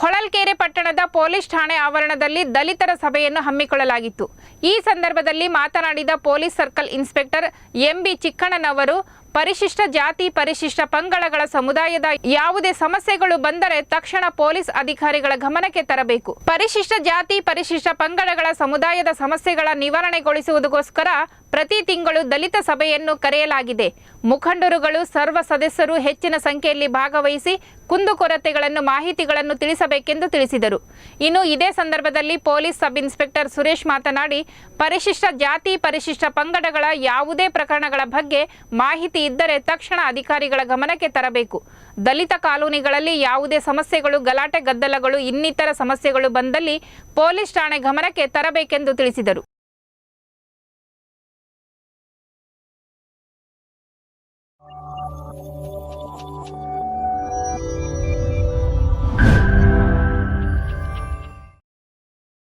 ಹೊಳಲ್ಕೆರೆ ಪಟ್ಟಣದ ಪೊಲೀಸ್ ಠಾಣೆ ಆವರಣದಲ್ಲಿ ದಲಿತರ ಸಭೆಯನ್ನು ಹಮ್ಮಿಕೊಳ್ಳಲಾಗಿತ್ತು. ಈ ಸಂದರ್ಭದಲ್ಲಿ ಮಾತನಾಡಿದ ಪೊಲೀಸ್ ಸರ್ಕಲ್ ಇನ್ಸ್ಪೆಕ್ಟರ್ ಎಂಬಿ ಚಿಕ್ಕಣ್ಣನವರು ಪರಿಶಿಷ್ಟ ಜಾತಿ, ಪರಿಶಿಷ್ಟ ಪಂಗಡಗಳ ಸಮುದಾಯದ ಯಾವುದೇ ಸಮಸ್ಯೆಗಳು ಬಂದರೆ ತಕ್ಷಣ ಪೊಲೀಸ್ ಅಧಿಕಾರಿಗಳ ಗಮನಕ್ಕೆ ತರಬೇಕು. ಪರಿಶಿಷ್ಟ ಜಾತಿ, ಪರಿಶಿಷ್ಟ ಪಂಗಡಗಳ ಸಮುದಾಯದ ಸಮಸ್ಯೆಗಳ ನಿವಾರಣೆಗೊಳಿಸುವುದಕ್ಕೋಸ್ಕರ ಪ್ರತಿ ತಿಂಗಳು ದಲಿತ ಸಭೆಯನ್ನು ಕರೆಯಲಾಗಿದೆ. ಮುಖಂಡರುಗಳು, ಸರ್ವ ಸದಸ್ಯರು ಹೆಚ್ಚಿನ ಸಂಖ್ಯೆಯಲ್ಲಿ ಭಾಗವಹಿಸಿ ಕುಂದುಕೊರತೆಗಳನ್ನು ಮಾಹಿತಿಗಳನ್ನು ತಿಳಿಸಬೇಕೆಂದು ತಿಳಿಸಿದರು. ಇನ್ನು ಇದೇ ಸಂದರ್ಭದಲ್ಲಿ ಪೊಲೀಸ್ ಸಬ್ ಇನ್ಸ್ಪೆಕ್ಟರ್ ಸುರೇಶ್ ಮಾತನಾಡಿ, ಪರಿಶಿಷ್ಟ ಜಾತಿ, ಪರಿಶಿಷ್ಟ ಪಂಗಡಗಳ ಯಾವುದೇ ಪ್ರಕರಣಗಳ ಬಗ್ಗೆ ಮಾಹಿತಿ ಇದ್ದರೆ ತಕ್ಷಣ ಅಧಿಕಾರಿಗಳ ಗಮನಕ್ಕೆ ತರಬೇಕು. ದಲಿತ ಕಾಲೋನಿಗಳಲ್ಲಿ ಯಾವುದೇ ಸಮಸ್ಯೆಗಳು, ಗಲಾಟೆ, ಗದ್ದಲಗಳು, ಇನ್ನಿತರ ಸಮಸ್ಯೆಗಳು ಬಂದಲ್ಲಿ ಪೊಲೀಸ್ ಠಾಣೆ ಗಮನಕ್ಕೆ ತರಬೇಕೆಂದು ತಿಳಿಸಿದರು.